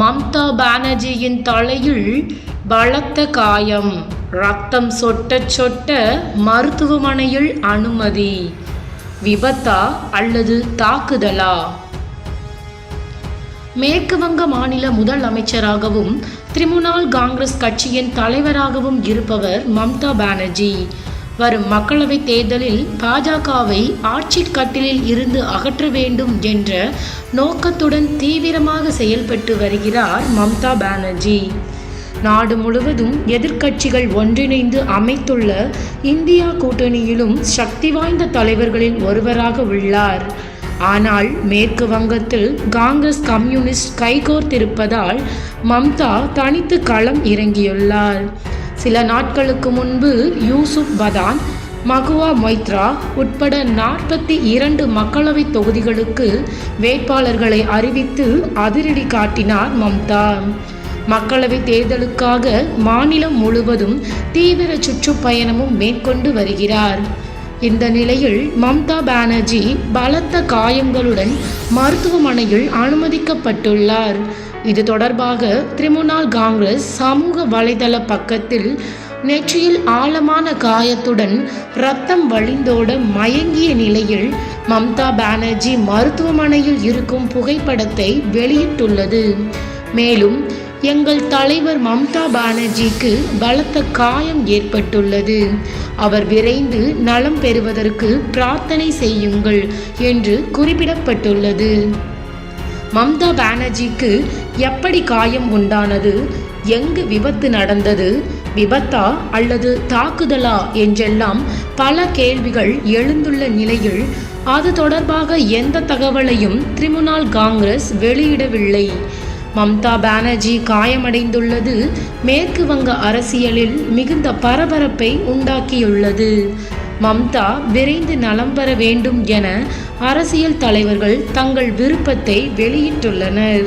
மம்தா பானர்ஜியின் தலையில் பலத்த காயம். ரத்தம் சொட்ட சொட்ட மருத்துவமனையில் அனுமதி. விபத்தா அல்லது தாக்குதலா? மேற்கு வங்க மாநில முதல் அமைச்சராகவும் திரிமுனாள் காங்கிரஸ் கட்சியின் தலைவராகவும் இருப்பவர் மம்தா பானர்ஜி. வரும் மக்களவைத் தேர்தலில் பாஜகவை ஆட்சி கட்டிலில் இருந்து அகற்ற வேண்டும் என்ற நோக்கத்துடன் தீவிரமாக செயல்பட்டு வருகிறார் மம்தா பானர்ஜி. நாடு முழுவதும் எதிர்க்கட்சிகள் ஒன்றிணைந்து அமைத்துள்ள இந்தியா கூட்டணியிலும் சக்தி வாய்ந்த தலைவர்களில் ஒருவராக உள்ளார். ஆனால் மேற்கு வங்கத்தில் காங்கிரஸ் கம்யூனிஸ்ட் கைகோர்த்திருப்பதால் மம்தா தனித்து களம் இறங்கியுள்ளார். சில நாட்களுக்கு முன்பு யூசுப் பதான் மகுவா மொய்த்ரா உட்பட நாற்பத்தி இரண்டு மக்களவைத் தொகுதிகளுக்கு வேட்பாளர்களை அறிவித்து அதிரடி காட்டினார் மம்தா. மக்களவைத் தேர்தலுக்காக மாநிலம் முழுவதும் தீவிர சுற்றுப்பயணமும் மேற்கொண்டு வருகிறார். இந்த நிலையில் மம்தா பானர்ஜி பலத்த காயங்களுடன் மருத்துவமனையில் அனுமதிக்கப்பட்டுள்ளார். இது தொடர்பாக திரிமுனாள் காங்கிரஸ் சமூக வலைதள பக்கத்தில் நெற்றியில் ஆழமான காயத்துடன் ரத்தம் வழிந்தோட மயங்கிய நிலையில் மம்தா பானர்ஜி மருத்துவமனையில் இருக்கும் புகைப்படத்தை வெளியிட்டுள்ளது. மேலும் எங்கள் தலைவர் மம்தா பானர்ஜிக்கு பலத்த காயம் ஏற்பட்டுள்ளது. அவர் விரைந்து நலம் பெறுவதற்கு பிரார்த்தனை செய்யுங்கள் என்று குறிப்பிடப்பட்டுள்ளது. மம்தா பானர்ஜிக்கு எப்படி காயம் உண்டானது? எங்கு விபத்து நடந்தது? விபத்தா அல்லது தாக்குதலா? என்றெல்லாம் பல கேள்விகள் எழுந்துள்ள நிலையில் அது தொடர்பாக எந்த தகவலையும் திரிமுனாள் காங்கிரஸ் வெளியிடவில்லை. மம்தா பானர்ஜி காயமடைந்துள்ளது மேற்கு வங்க அரசியலில் மிகுந்த பரபரப்பை உண்டாக்கியுள்ளது. மம்தா விரைந்து நலம் பெற வேண்டும் என அரசியல் தலைவர்கள் தங்கள் விருப்பத்தை வெளியிட்டுள்ளனர்.